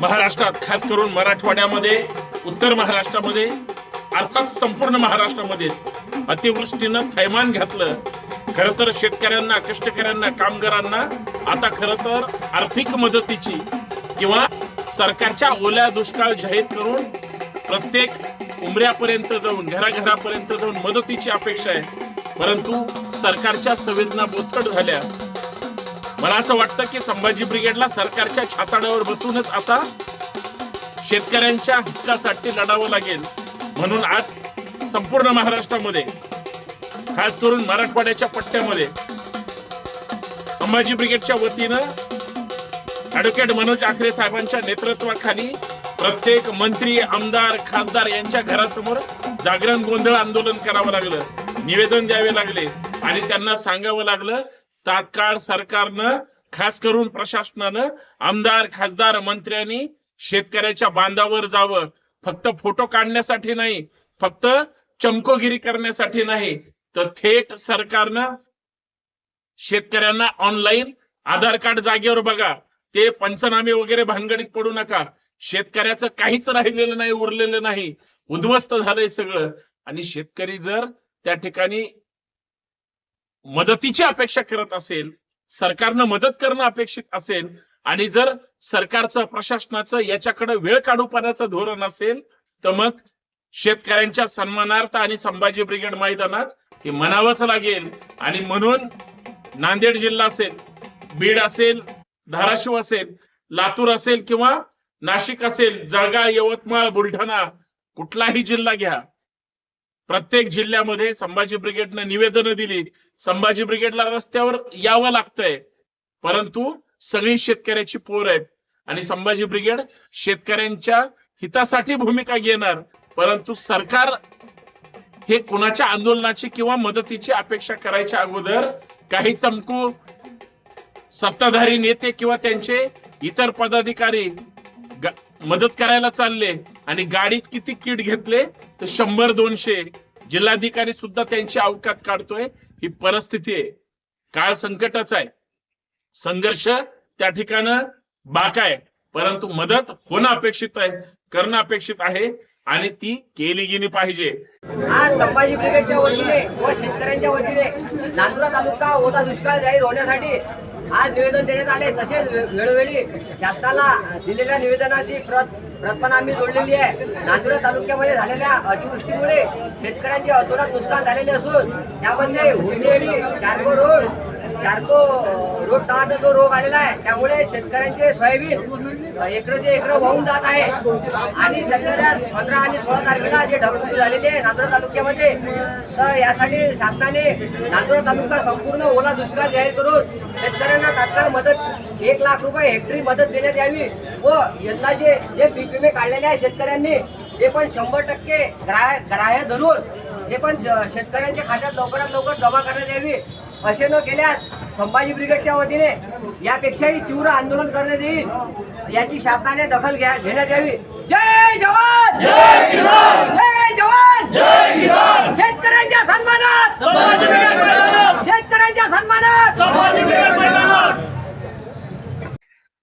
महाराष्ट्रात खास करून मराठवाड्यामध्ये उत्तर महाराष्ट्रामध्ये अर्थात संपूर्ण महाराष्ट्रामध्येच अतिवृष्टीनं थैमान घातलं. खर तर शेतकऱ्यांना कष्टकऱ्यांना कामगारांना आता खर तर आर्थिक मदतीची किंवा सरकारच्या ओल्या दुष्काळ जाहीर करून प्रत्येक उमऱ्यापर्यंत जाऊन घराघरापर्यंत जाऊन मदतीची अपेक्षा आहे. परंतु सरकारच्या संवेदना बोथट झाल्या. मला असं वाटतं की संभाजी ब्रिगेडला सरकारच्या छाताड्यावर बसूनच आता शेतकऱ्यांच्या हक्कासाठी लढावं लागेल म्हणून आज संपूर्ण महाराष्ट्रामध्ये खास करून मराठवाड्याच्या पट्ट्यामध्ये संभाजी ब्रिगेडच्या वतीनं ऍडव्होकेट मनोज आखरे साहेबांच्या नेतृत्वाखाली प्रत्येक मंत्री आमदार खासदार यांच्या घरासमोर जागरण गोंधळ आंदोलन करावं लागलं निवेदन द्यावे लागले आणि त्यांना सांगावं लागलं तात्काळ सरकारनं खास करून प्रशासनानं आमदार खासदार मंत्र्यांनी शेतकऱ्याच्या बांधावर जावं. फक्त फोटो काढण्यासाठी नाही फक्त चमकोगिरी करण्यासाठी नाही. तर थेट सरकारनं शेतकऱ्यांना ऑनलाईन आधार कार्ड जागेवर बघा. ते पंचनामे वगैरे भानगडीत पडू नका. शेतकऱ्याचं काहीच राहिलेलं नाही उरलेलं नाही. उद्ध्वस्त झालंय सगळं. आणि शेतकरी जर त्या ठिकाणी मदतीची अपेक्षा करत असेल सरकारनं मदत करणं अपेक्षित असेल आणि जर सरकारचं प्रशासनाचं याच्याकडे वेळ काढूपणाचं धोरण असेल तर मग शेतकऱ्यांच्या सन्मानार्थ आणि संभाजी ब्रिगेड मैदानात हे म्हणावंच लागेल. आणि म्हणून नांदेड जिल्हा असेल बीड असेल धाराशिव असेल लातूर असेल किंवा नाशिक असेल जळगाव यवतमाळ बुलढाणा कुठलाही जिल्हा घ्या. प्रत्येक जिल्ह्यामध्ये संभाजी ब्रिगेडनं निवेदनं दिली. संभाजी ब्रिगेडला रस्त्यावर यावं लागतंय. परंतु सगळी शेतकऱ्याची पोर आहेत. आणि संभाजी ब्रिगेड शेतकऱ्यांच्या हितासाठी भूमिका घेणार. परंतु सरकार हे कुणाच्या आंदोलनाची किंवा मदतीची अपेक्षा करायच्या अगोदर काही चमकू सत्ताधारी नेते किंवा त्यांचे इतर पदाधिकारी मदत करायला चालले. आणि गाडीत किती किट घेतले? तर शंभर दोनशे. जिल्हाधिकारी सुद्धा त्यांची अवकात काढतोय. ही परिस्थिती आहे. काळ संकटाचा आहे. संघर्ष त्या ठिकाणं बाकाय परंतु मदत होणं अपेक्षित आहे करणं अपेक्षित आहे आणि ती केली गेली पाहिजे. आज संभाजी ब्रिगेडच्या वतीने व शेतकऱ्यांच्या वतीने नांदुरा तालुका ओला दुष्काळ जाहीर होण्यासाठी आज निवेदन देण्यात आले. तसेच वेळोवेळी शासनाला दिलेल्या निवेदनाची प्रत प्रत आम्ही जोडलेली आहे. नांदुरा तालुक्यामध्ये झालेल्या अतिवृष्टीमुळे शेतकऱ्यांचे अतोनात नुकसान झालेले असून त्यामध्ये हुंडेडी चारको रोड चारको रोज टाळाचा जो रोग आलेला आहे. त्यामुळे शेतकऱ्यांचे सोयाबीन अं, एकरचे एकर वाहून जात आहे. आणि त्याच्या पंधरा आणि सोळा तारखेला जे ढगफुटी झालेले आहे नांदुरा तालुक्यामध्ये तर यासाठी शासनाने नांदुरा तालुका संपूर्ण ओला दुष्काळ जाहीर करून शेतकऱ्यांना तात्काळ मदत एक लाख रुपये हेक्टरी मदत देण्यात यावी व यंदा जे जे पीक विमे काढलेले आहे शेतकऱ्यांनी ते पण शंभर टक्के ग्राह्य ग्राह्य धरून ते पण श- शेतकऱ्यांच्या खात्यात लवकरात लवकर जमा करण्यात यावी. असे न केल्यास संभाजी ब्रिगेडच्या वतीने यापेक्षाही तीव्र आंदोलन करण्यात येईल. याची शासनाने दखल घ्या घेण्यात यावी. जय जवान! जय किसान! जय जवान! जय किसान! शेतकऱ्यांच्या सन्मानात! शेतकऱ्यांच्या सन्मानात!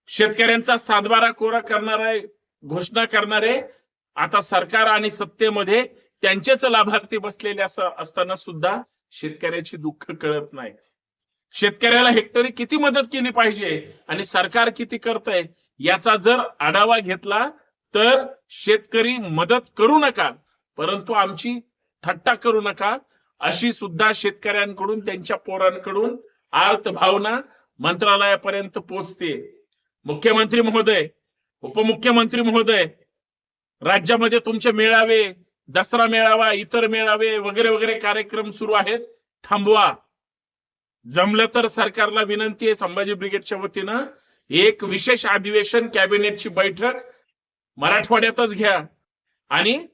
शेतकऱ्यांचा सातबारा कोरा करणारे घोषणा करणारे आता सरकार आणि सत्तेमध्ये त्यांचेच लाभार्थी बसलेले असं असताना सुद्धा शेतकऱ्याची दुःख कळत नाही. शेतकऱ्याला हेक्टरी किती मदत केली पाहिजे आणि सरकार किती करतंय याचा जर आढावा घेतला तर शेतकरी मदत करू नका. परंतु आमची थट्टा करू नका. अशी सुद्धा शेतकऱ्यांकडून त्यांच्या पोरांकडून आर्त भावना मंत्रालयापर्यंत पोहोचते मुख्यमंत्री महोदय उपमुख्यमंत्री महोदय राज्यामध्ये तुमचे मेळावे दसरा मेळावा इतर मेळावे वगैरे वगैरे कार्यक्रम सुरू आहेत. थांबवा. जमलं तर सरकारला विनंती आहे संभाजी ब्रिगेडच्या वतीनं. एक विशेष अधिवेशन कॅबिनेटची बैठक. मराठवाड्यातच घ्या. आणि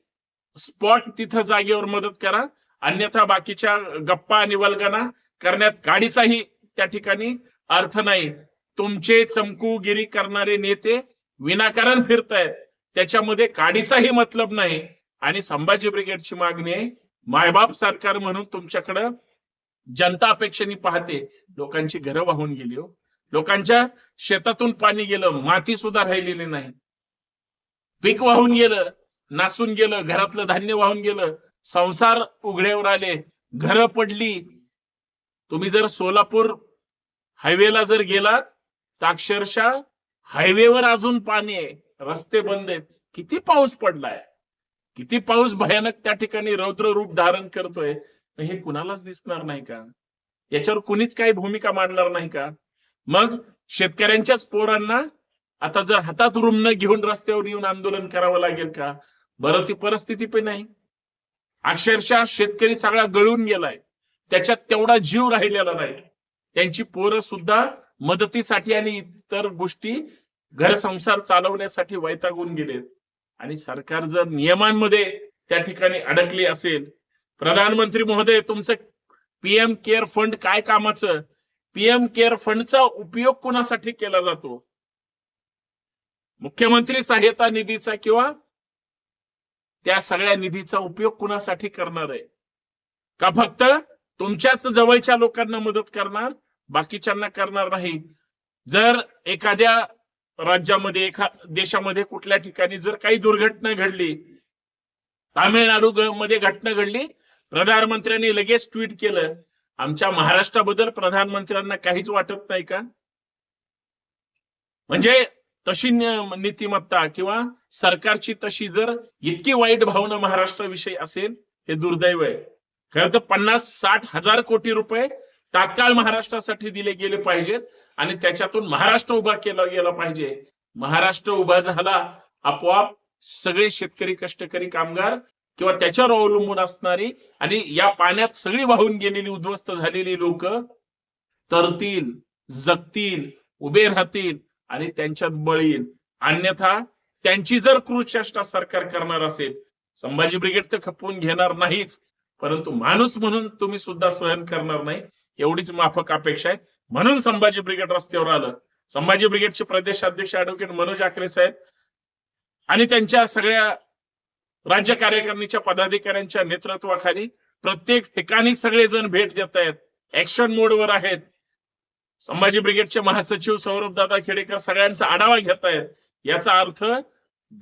स्पॉट तिथं जागेवर मदत करा. अन्यथा बाकीच्या गप्पा आणि वल्गना करण्यात गाडीचाही त्या ठिकाणी अर्थ नाही. तुमचे चमकूगिरी करणारे नेते विनाकारण फिरतायत. त्याच्यामध्ये काडीचाही मतलब नाही. आणि संभाजी ब्रिगेडची मागणी आहे मायबाप सरकार म्हणून तुमच्याकडं जनता अपेक्षेने पाहते. लोकांची घरं वाहून गेली हो. लोकांच्या शेतातून पाणी गेलं माती सुद्धा राहिलेली नाही. पीक वाहून गेलं नासून गेलं घरातलं धान्य वाहून गेलं संसार उघड्यावर आले घरं पडली. तुम्ही जर सोलापूर हायवेला जर गेलात तर अक्षरशः हायवेवर अजून पाणी आहे. रस्ते बंद आहेत. किती पाऊस पडलाय? किती पाऊस भयानक त्या ठिकाणी रौद्र रूप धारण करतोय हे कुणालाच दिसणार नाही का? याच्यावर कुणीच काही भूमिका मांडणार नाही का? मग शेतकऱ्यांच्याच पोरांना आता जर हातात रुग्ण घेऊन रस्त्यावर येऊन आंदोलन करावं लागेल का? बरं ती परिस्थिती पण नाही. अक्षरशः शेतकरी सगळा गळून गेलाय. त्याच्यात तेवढा जीव राहिलेला नाही. त्यांची पोरं सुद्धा मदतीसाठी आणि इतर गोष्टी घर संसार चालवण्यासाठी वैतागून गेलेत. आणि सरकार जर नियमांमध्ये त्या ठिकाणी अडकली असेल प्रधानमंत्री महोदय तुमचं पीएम केअर फंड काय कामाचं? पीएम केअर फंडचा उपयोग कोणासाठी केला जातो? मुख्यमंत्री सहायता निधीचा किंवा त्या सगळ्या निधीचा उपयोग कुणासाठी करणार आहे? का फक्त तुमच्याच जवळच्या लोकांना मदत करणार बाकीच्यांना करणार नाही? जर एखाद्या राज्यामध्ये एखा देशामध्ये कुठल्या ठिकाणी जर काही दुर्घटना घडली तामिळनाडू मध्ये घटना घडली प्रधानमंत्र्यांनी लगेच ट्विट केलं आमच्या महाराष्ट्राबद्दल प्रधानमंत्र्यांना काहीच वाटत नाही का? म्हणजे तशी न- नीतिमत्ता किंवा सरकारची तशी जर इतकी वाईट भावना महाराष्ट्राविषयी असेल हे दुर्दैव आहे. खरं तर पन्नास साठ हजार कोटी रुपये तात्काळ महाराष्ट्रासाठी दिले गेले पाहिजेत. आणि त्याच्यातून महाराष्ट्र उभा केला गेला पाहिजे. महाराष्ट्र उभा झाला आपोआप सगळे शेतकरी कष्टकरी कामगार किंवा त्याच्यावर अवलंबून असणारी आणि या पाण्यात सगळी वाहून गेलेली उद्ध्वस्त झालेली लोक तरतील जगतील उभे राहतील आणि त्यांच्यात बळ येईल अन्यथा त्यांची जर क्रूरचेष्टा सरकार करणार असेल संभाजी ब्रिगेड तर खपवून घेणार नाहीच परंतु माणूस म्हणून तुम्ही सुद्धा सहन करणार नाही एवढीच माफक अपेक्षा आहे. म्हणून संभाजी ब्रिगेड रस्त्यावर आलं. संभाजी ब्रिगेडचे प्रदेश अध्यक्ष ऍडव्होकेट मनोज आखरे साहेब आणि त्यांच्या सगळ्या राज्य कार्यकारिणीच्या पदाधिकाऱ्यांच्या नेतृत्वाखाली प्रत्येक ठिकाणी सगळेजण भेट देत आहेत. ऍक्शन मोडवर आहेत. संभाजी ब्रिगेडचे महासचिव सौरभ दादा खेडेकर सगळ्यांचा आढावा घेत आहेत. याचा अर्थ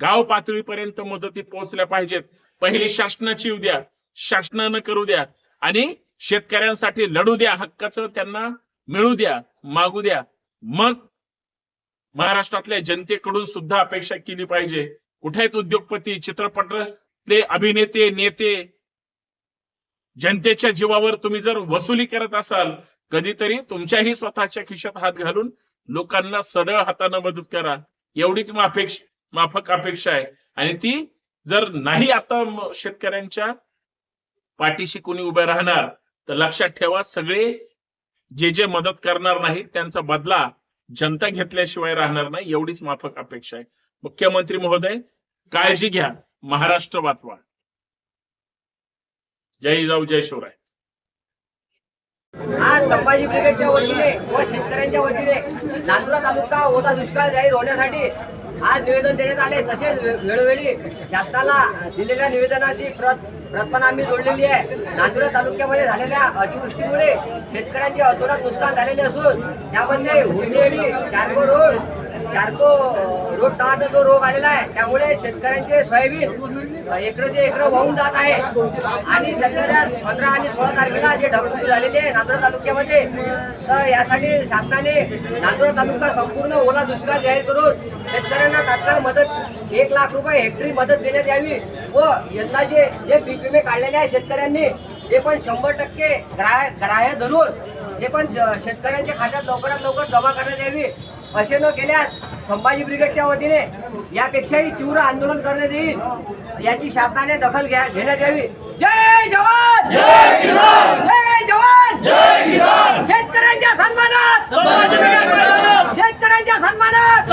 गाव पातळीपर्यंत मदती पोहोचल्या पाहिजेत. पहिली शासनाची उद्या शासनानं करू द्या आणि शेतकऱ्यांसाठी लढू द्या. हक्काचं त्यांना मिळू द्या मागू द्या. मग महाराष्ट्रातल्या जनतेकडून सुद्धा अपेक्षा केली पाहिजे. कुठे आहेत उद्योगपती चित्रपटातले अभिनेते नेते? जनतेच्या जीवावर तुम्ही जर वसुली करत असाल कधीतरी तुमच्याही स्वतःच्या खिशात हात घालून लोकांना सरळ हाताने मदत करा. एवढीच माफेक्ष माफक अपेक्षा आहे. आणि ती जर नाही आता शेतकऱ्यांच्या पाठीशी कोणी उभे राहणार तर लक्षात ठेवा सगळे जे जे मदत करणार नाही त्यांचा बदला जनता घेतल्याशिवाय राहणार नाही एवढीच माफक अपेक्षा आहे. मुख्यमंत्री महोदय काळजी घ्या महाराष्ट्र वाचवा जय जाऊ जय शिवराय. आज संभाजी ब्रिगेडच्या वतीने व शेतकऱ्यांच्या वतीने नांदुरा तालुका ओला दुष्काळ जाहीर होण्यासाठी आज निवेदन देण्यात आले. तसेच वेळोवेळी शासनाला दिलेल्या निवेदनाची प्रत प्रत पण आम्ही जोडलेली आहे. नांदुरा तालुक्यामध्ये झालेल्या अतिवृष्टीमुळे शेतकऱ्यांचे अतोनात नुकसान झालेले असून त्यामध्ये हुंडेडी चारको रोड चारको अं, रोड जो रोग आलेला आहे त्यामुळे शेतकऱ्यांचे सोयाबीन अं, एकरचे एकर वाहून जात आहे. आणि त्याच्या पंधरा आणि सोळा तारखेला जे ढगफुटी झालेले आहे नांदुरा तालुक्यामध्ये तर यासाठी शासनाने नांदुरा तालुका संपूर्ण ओला दुष्काळ जाहीर करून शेतकऱ्यांना तात्काळ मदत एक लाख रुपये हेक्टरी मदत देण्यात यावी व यंदा जे जे पीक विमे काढलेले आहे शेतकऱ्यांनी ते पण शंभर टक्के ग्राह्य ग्राह्य धरून ते पण श- शेतकऱ्यांच्या खात्यात लवकरात लवकर जमा करण्यात यावी. असे न केल्यास संभाजी ब्रिगेडच्या वतीने यापेक्षाही तीव्र आंदोलन करण्यात येईल याची शासनाने दखल घ्या घेण्यात यावी. जय जवान! जय जय जवान! शेतकऱ्यांच्या सन्मानात! शेतकऱ्यांच्या सन्मानात!